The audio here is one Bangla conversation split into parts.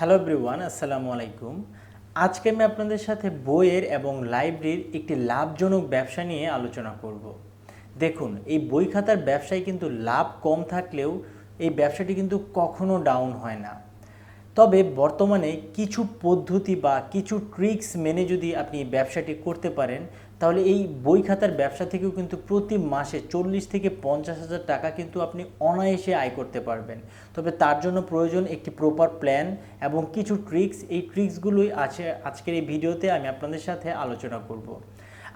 হ্যালো এভরিওয়ান আসসালামু আলাইকুম আজকে আমি আপনাদের সাথে বইয়ের এবং লাইব্রেরির একটি লাভজনক ব্যবসা নিয়ে আলোচনা করব। দেখুন, এই বই খাতার ব্যবসায় কিন্তু লাভ কম থাকলেও এই ব্যবসাটি কিন্তু কখনো ডাউন হয় না। তবে বর্তমানে কিছু পদ্ধতি বা কিছু ট্রিক্স মেনে যদি আপনি ব্যবসাটি করতে পারেন তাহলে এই বই খাতার ব্যবসা থেকেও কিন্তু প্রতি মাসে চল্লিশ থেকে পঞ্চাশ হাজার টাকা কিন্তু আপনি অনায়াসে আয় করতে পারবেন। তবে তার জন্য প্রয়োজন একটি প্রপার প্ল্যান এবং কিছু ট্রিক্স এই ট্রিক্সগুলোই আছে আজকের এই ভিডিওতে, আমি আপনাদের সাথে আলোচনা করব।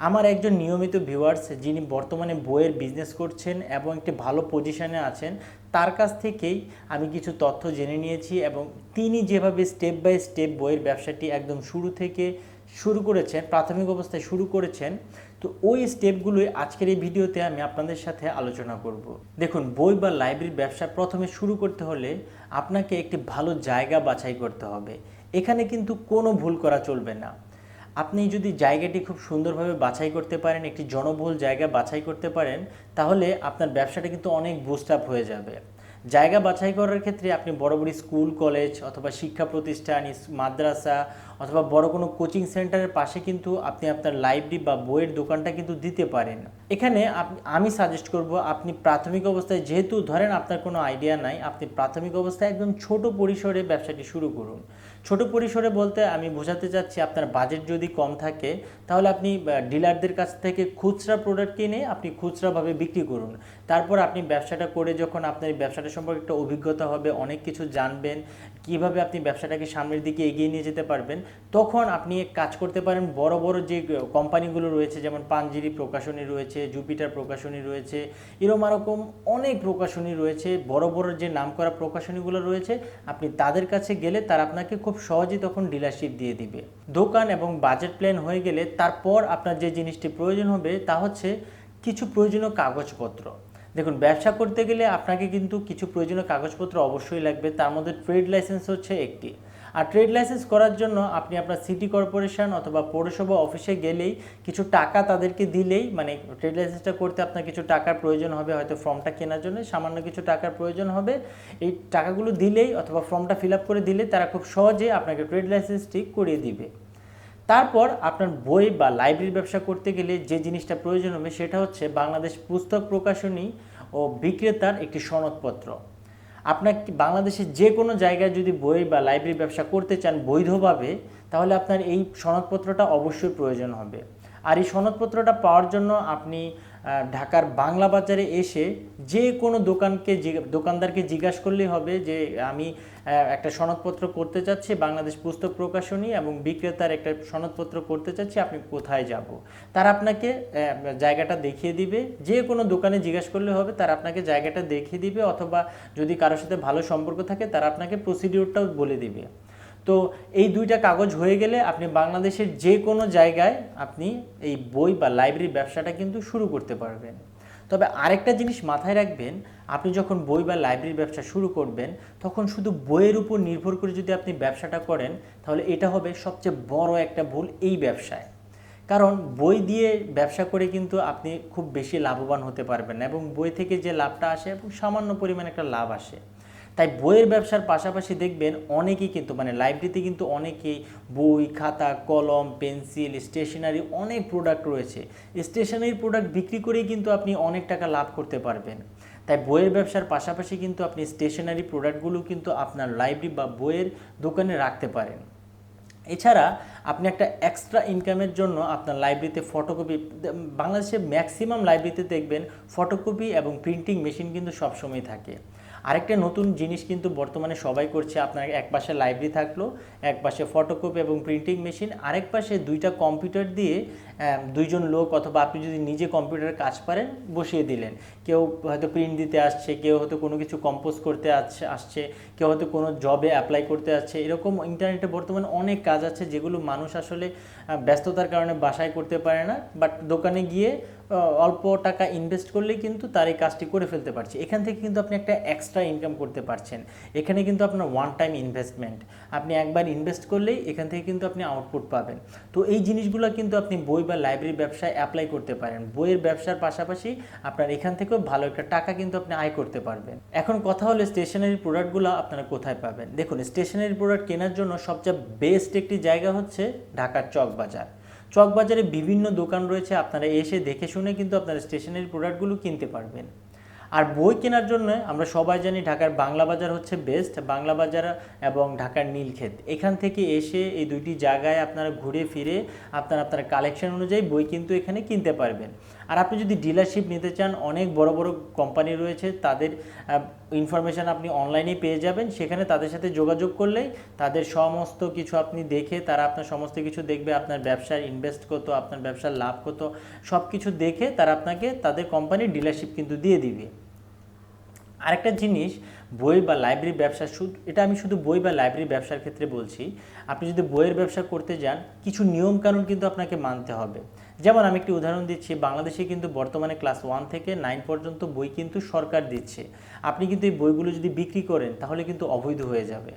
আমার একজন নিয়মিত ভিউয়ার্স যিনি বর্তমানে বইয়ের বিজনেস করছেন এবং একটি ভালো পজিশনে আছেন, তার কাছ থেকেই আমি কিছু তথ্য জেনে নিয়েছি এবং তিনি যেভাবে স্টেপ বাই স্টেপ বইয়ের ব্যবসাটি একদম শুরু থেকে শুরু করেছেন, প্রাথমিক অবস্থায় শুরু করেছেন, তো ওই স্টেপগুলোই আজকের এই ভিডিওতে আমি আপনাদের সাথে আলোচনা করব। দেখুন, বই বা লাইব্রেরির ব্যবসা প্রথমে শুরু করতে হলে আপনাকে একটি ভালো জায়গা বাছাই করতে হবে। এখানে কিন্তু কোনো ভুল করা চলবে না। আপনি যদি জায়গাটি খুব সুন্দরভাবে বাছাই করতে পারেন, একটি জনবহুল জায়গা বাছাই করতে পারেন, তাহলে আপনার ব্যবসাটা কিন্তু অনেক বুস্ট আপ হয়ে যাবে। জায়গা বাছাই করার ক্ষেত্রে আপনি বড় বড় স্কুল, কলেজ অথবা শিক্ষা প্রতিষ্ঠান মাদ্রাসা অথবা বড় কোনো কোচিং সেন্টারের পাশে কিন্তু আপনি আপনার লাইব্রেরি বা বইয়ের দোকানটা কিন্তু দিতে পারেন। এখানে আমি সাজেস্ট করব আপনি প্রাথমিক অবস্থায় যেহেতু ধরেন আপনার কোনো আইডিয়া নাই, আপনি প্রাথমিক অবস্থায় একদম ছোট পরিসরে ব্যবসাটি শুরু করুন। ছোট পরিসরে বলতে আমি বোঝাতে চাচ্ছি আপনার বাজেট যদি কম থাকে, তাহলে আপনি ডিলারদের কাছ থেকে খুচরা প্রোডাক্ট কিনে আপনি খুচরাভাবে বিক্রি করুন। তারপর আপনি ব্যবসাটা করে যখন আপনার ব্যবসাটা সম্পর্কে একটা অভিজ্ঞতা হবে, অনেক কিছু জানবেন, কীভাবে আপনি ব্যবসাটাকে সামনের দিকে এগিয়ে নিয়ে যেতে পারবেন, তখন আপনি কাজ করতে পারেন, বড় বড় যে কোম্পানিগুলো রয়েছে, যেমন পাঞ্জিরি প্রকাশনী রয়েছে, জুপিটার প্রকাশনী রয়েছে এরকম এরকম অনেক প্রকাশনী রয়েছে, বড় বড় যে নামকরা প্রকাশনীগুলো রয়েছে, আপনি তাদের কাছে গেলে তারা আপনাকে খুব সহজেই তখন ডিলারশিপ দিয়ে দিবে। দোকান এবং বাজেট প্ল্যান হয়ে গেলে তারপর আপনার যে জিনিসটি প্রয়োজন হবে তা হচ্ছে কিছু প্রয়োজনীয় কাগজপত্র। দেখুন, ব্যবসা করতে গেলে আপনাকে কিন্তু কিছু প্রয়োজনীয় কাগজপত্র অবশ্যই লাগবে। তার মধ্যে ট্রেড লাইসেন্স হচ্ছে একটি। আর ট্রেড লাইসেন্স করার জন্য আপনি আপনার সিটি কর্পোরেশন অথবা পৌরসভা অফিসে গেলেই কিছু টাকা তাদেরকে দিলেই মানে ট্রেড লাইসেন্সটা করতে আপনার কিছু টাকার প্রয়োজন হবে, হয়তো ফর্মটা কেনার জন্য, সামান্য কিছু টাকার প্রয়োজন হবে। এই টাকাগুলো দিলেই অথবা ফর্মটা ফিল করে দিলে তারা খুব সহজে আপনাকে ট্রেড লাইসেন্সটি করিয়ে দিবে। তারপর আপনার বই বা লাইব্রেরি ব্যবসা করতে গেলে যে জিনিসটা প্রয়োজন হবে সেটা হচ্ছে বাংলাদেশ পুস্তক প্রকাশনী ও বিক্রেতার একটি সনদপত্র। আপনার বাংলাদেশের যে কোনো জায়গায় যদি বই বা লাইব্রেরি ব্যবসা করতে চান বৈধভাবে, তাহলে আপনার এই সনদপত্রটা অবশ্যই প্রয়োজন হবে। আর এই সনদপত্রটা পাওয়ার জন্য আপনি ঢাকার বাংলা বাজারে এসে যে কোনো দোকানকে দোকানদারকে জিজ্ঞাসা করলেই হবে যে আমি একটা সনদপত্র করতে চাচ্ছি, বাংলাদেশ পুস্তক প্রকাশনী এবং বিক্রেতার একটা সনদপত্র করতে চাচ্ছি, আপনি কোথায় যাব? তারা আপনাকে জায়গাটা দেখিয়ে দিবে, যে কোনো দোকানে জিজ্ঞাসা করলে হবে, তারা আপনাকে জায়গাটা দেখিয়ে দিবে অথবা যদি কারোর সাথে ভালো সম্পর্ক থাকে, তারা আপনাকে প্রসিডিওরটাও বলে দিবে। তো এই দুইটা কাগজ হয়ে গেলে আপনি বাংলাদেশের যে কোনো জায়গায় আপনি এই বই বা লাইব্রেরি ব্যবসাটা কিন্তু শুরু করতে পারবেন। তবে আরেকটা জিনিস মাথায় রাখবেন, আপনি যখন বই বা লাইব্রেরির ব্যবসা শুরু করবেন, তখন শুধু বইয়ের উপর নির্ভর করে যদি আপনি ব্যবসাটা করেন, তাহলে এটা হবে সবচেয়ে বড় একটা ভুল এই ব্যবসায়। কারণ বই দিয়ে ব্যবসা করে কিন্তু আপনি খুব বেশি লাভবান হতে পারবেন এবং বই থেকে যে লাভটা আসে এবং সামান্য পরিমাণে একটা লাভ আসে। তাই বইয়ের ব্যবসার পাশাপাশি দেখবেন অনেকেই কিন্তু মানে লাইব্রেরিতে কিন্তু অনেকেই বই, খাতা, কলম, পেন্সিল, স্টেশনারি অনেক প্রোডাক্ট রয়েছে। স্টেশনারি প্রোডাক্ট বিক্রি করেই কিন্তু আপনি অনেক টাকা লাভ করতে পারবেন। তাই বইয়ের ব্যবসার পাশাপাশি কিন্তু আপনি স্টেশনারি প্রোডাক্টগুলো কিন্তু আপনার লাইব্রেরি বা বইয়ের দোকানে রাখতে পারেন। এছাড়া আপনি একটা এক্সট্রা ইনকামের জন্য আপনার লাইব্রেরিতে ফটোকপি বাংলাদেশে ম্যাক্সিমাম লাইব্রেরিতে দেখবেন ফটোকপি এবং প্রিন্টিং মেশিন কিন্তু সবসময় থাকে। আরেকটা নতুন জিনিস কিন্তু বর্তমানে সবাই করছে, আপনার এক পাশে লাইব্রেরি থাকল, এক পাশে ফটোকপি এবং প্রিন্টিং মেশিন আরেক পাশে দুইটা কম্পিউটার দিয়ে দুইজন লোক অথবা আপনি যদি নিজে কম্পিউটারে কাজ পারেন, বসিয়ে দিলেন। কেউ হয়তো প্রিন্ট দিতে আসছে, কেউ হয়তো কোনো কিছু কম্পোজ করতে আসছে আসছে, কেউ হয়তো কোনো জবে অ্যাপ্লাই করতে আসছে। এরকম ইন্টারনেটে বর্তমানে অনেক কাজ আছে যেগুলো মানুষ আসলে ব্যস্ততার কারণে বাসায় করতে পারে না। বাট দোকানে গিয়ে অল্প টাকা ইনভেস্ট করলেই কিন্তু তার এই কাজটি করে ফেলতে পারছে। এখান থেকে কিন্তু আপনি একটা এক্সট্রা ইনকাম করতে পারছেন। এখানে কিন্তু আপনার ওয়ান টাইম ইনভেস্টমেন্ট আপনি একবার ইনভেস্ট করলেই এখান থেকে কিন্তু আপনি আউটপুট পাবেন। তো এই জিনিসগুলো কিন্তু আপনি বই বা লাইব্রেরি ব্যবসায় অ্যাপ্লাই করতে পারেন। বইয়ের ব্যবসার পাশাপাশি আপনার এখান থেকেও ভালো একটা টাকা কিন্তু আপনি আয় করতে পারবেন। এখন কথা হলো স্টেশনারি প্রোডাক্টগুলো আপনারা কোথায় পাবেন? দেখুন স্টেশনারি প্রোডাক্ট কেনার জন্য সবচেয়ে বেস্ট একটি জায়গা হচ্ছে ঢাকার চক বাজার চক বাজারে বিভিন্ন দোকান রয়েছে, আপনারা এসে দেখে শুনে কিন্তু আপনারা স্টেশনারি প্রোডাক্টগুলো কিনতে পারবেন। আর বই কেনার জন্য আমরা সবাই জানি ঢাকার বাংলা বাজার হচ্ছে বেস্ট, বাংলা বাজার এবং ঢাকার নীলক্ষেত। এখান থেকে এসে এই দুইটি জায়গায় আপনারা ঘুরে ফিরে আপনারা, আপনার কালেকশন অনুযায়ী বই কিন্তু এখানে কিনতে পারবেন। আর আপনি যদি ডিলারশিপ নিতে চান, অনেক বড় বড় কোম্পানি রয়েছে, তাদের ইনফরমেশান আপনি অনলাইনেই পেয়ে যাবেন। সেখানে তাদের সাথে যোগাযোগ করলেই তাদের সমস্ত কিছু আপনি দেখে, তারা আপনার সমস্ত কিছু দেখবে, আপনার ব্যবসায় ইনভেস্ট কত, আপনার ব্যবসার লাভ কত সব কিছু দেখে তারা আপনাকে, তাদের কোম্পানির ডিলারশিপ কিন্তু দিয়ে দিবে। আরেকটা জিনিস, বই বা লাইব্রেরি ব্যবসা শুধু এটা আমি শুধু বই বা লাইব্রেরি ব্যবসার ক্ষেত্রে বলছি। আপনি যদি বইয়ের ব্যবসা করতে যান, কিছু নিয়মকানুন কিন্তু আপনাকে মানতে হবে। যেমন আমি একটি উদাহরণ দিচ্ছি, বাংলাদেশে কিন্তু বর্তমানে ক্লাস ওয়ান থেকে নাইন পর্যন্ত বই কিন্তু সরকার দিচ্ছে। আপনি কিন্তু এই বইগুলো যদি বিক্রি করেন, তাহলে কিন্তু অবৈধ হয়ে যাবে।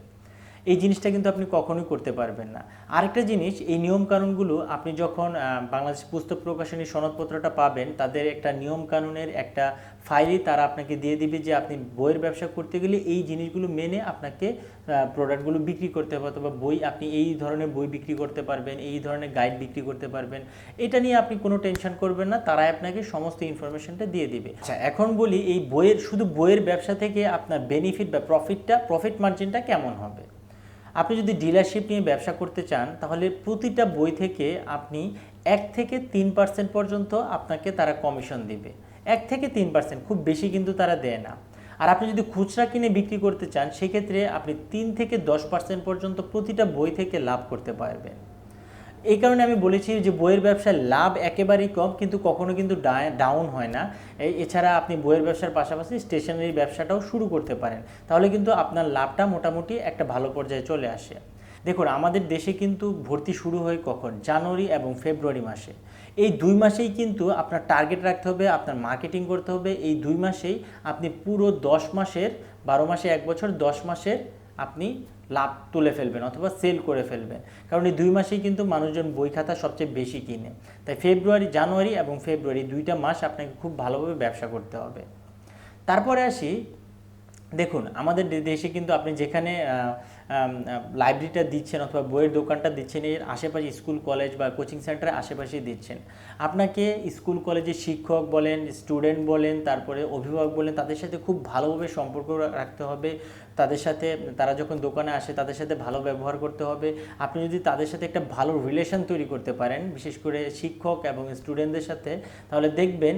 এই জিনিসটা কিন্তু আপনি কখনোই করতে পারবেন না। আরেকটা জিনিস এই নিয়মকানুনগুলো আপনি যখন বাংলাদেশ পুস্তক প্রকাশনী সনদপত্রটা পাবেন তাদের একটা নিয়মকানুনের একটা ফাইলই তারা আপনাকে দিয়ে দিবে যে আপনি বইয়ের ব্যবসা করতে গেলে এই জিনিসগুলো মেনে আপনাকে প্রোডাক্টগুলো বিক্রি করতে হবে অথবা বই আপনি এই ধরনের বই বিক্রি করতে পারবেন এই ধরনের গাইড বিক্রি করতে পারবেন। এটা নিয়ে আপনি কোনো টেনশন করবেন না তারাই আপনাকে সমস্ত ইনফরমেশনটা দিয়ে দিবে। আচ্ছা। এখন বলি এই বইয়ের শুধু বইয়ের ব্যবসা থেকে আপনার বেনিফিট বা প্রফিটটা প্রফিট মার্জিনটা কেমন হবে? আপনি যদি ডিলারশিপ নিয়ে ব্যবসা করতে চান, তাহলে প্রতিটা বই থেকে আপনি এক থেকে তিন পার্সেন্ট পর্যন্ত আপনাকে তারা কমিশন দিবে। এক থেকে তিন পার্সেন্ট খুব বেশি কিন্তু তারা দেয় না। আর আপনি যদি খুচরা কিনে বিক্রি করতে চান, সেক্ষেত্রে আপনি তিন থেকে দশ পার্সেন্ট পর্যন্ত প্রতিটা বই থেকে লাভ করতে পারবেন। এই কারণে আমি বলেছি যে বইয়ের ব্যবসায় লাভ একেবারেই কম, কিন্তু কখনো কিন্তু ডাউন হয় না। এছাড়া আপনি বইয়ের ব্যবসার পাশাপাশি স্টেশনারি ব্যবসাটাও শুরু করতে পারেন। তাহলে কিন্তু আপনার লাভটা মোটামুটি একটা ভালো পর্যায়ে চলে আসে। দেখুন, আমাদের দেশে কিন্তু ভর্তি শুরু হয় কখন? জানুয়ারি এবং ফেব্রুয়ারি মাসে। এই দুই মাসেই কিন্তু আপনার টার্গেট রাখতে হবে, আপনার মার্কেটিং করতে হবে। এই দুই মাসেই আপনি পুরো দশ মাসের, বারো মাসে এক বছর, দশ মাসের আপনি লাভ তুলে ফেলবেন অথবা সেল করে ফেলবেন। কারণ এই দুই মাসেই কিন্তু মানুষজন বই খাতা সবচেয়ে বেশি কিনে। তাই ফেব্রুয়ারি জানুয়ারি এবং ফেব্রুয়ারি দুইটা মাস আপনাকে খুব ভালোভাবে ব্যবসা করতে হবে। তারপরে আসি, দেখুন, আমাদের দেশে কিন্তু আপনি যেখানে লাইব্রেরিটা দিচ্ছেন অথবা বইয়ের দোকানটা দিচ্ছেন, এর আশেপাশে স্কুল কলেজ বা কোচিং সেন্টারের আশেপাশেই দিচ্ছেন। আপনাকে স্কুল কলেজের শিক্ষক বলেন স্টুডেন্ট বলেন, তারপরে অভিভাবক বলেন, তাদের সাথে খুব ভালোভাবে সম্পর্ক রাখতে হবে। তাদের সাথে, তারা যখন দোকানে আসে, তাদের সাথে ভালো ব্যবহার করতে হবে। আপনি যদি তাদের সাথে একটা ভালো রিলেশন তৈরি করতে পারেন, বিশেষ করে শিক্ষক এবং স্টুডেন্টদের সাথে, তাহলে দেখবেন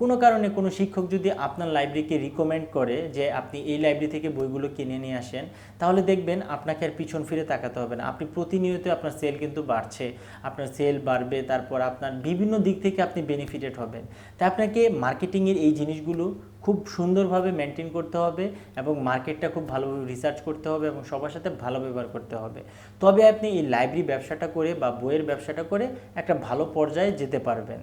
কোনো কারণে কোনো শিক্ষক যদি আপনার লাইব্রেরিকে রিকমেন্ড করে যে আপনি এই লাইব্রেরি থেকে বইগুলো কিনে নিয়ে আসেন, তাহলে দেখবেন আপনাকে আর পিছন ফিরে তাকাতে হবে না। আপনি প্রতিনিয়ত আপনার সেল কিন্তু বাড়ছে, আপনার সেল বাড়বে, তারপর আপনার বিভিন্ন দিক থেকে আপনি বেনিফিটেড হবেন। তাই আপনাকে মার্কেটিংয়ের এই জিনিসগুলো খুব সুন্দরভাবে মেনটেন করতে হবে এবং মার্কেটটা খুব ভালোভাবে রিসার্চ করতে হবে এবং সবার সাথে ভালো ব্যবহার করতে হবে। তবে আপনি এই লাইব্রেরি ব্যবসাটা করে বা বইয়ের ব্যবসাটা করে একটা ভালো পর্যায়ে যেতে পারবেন।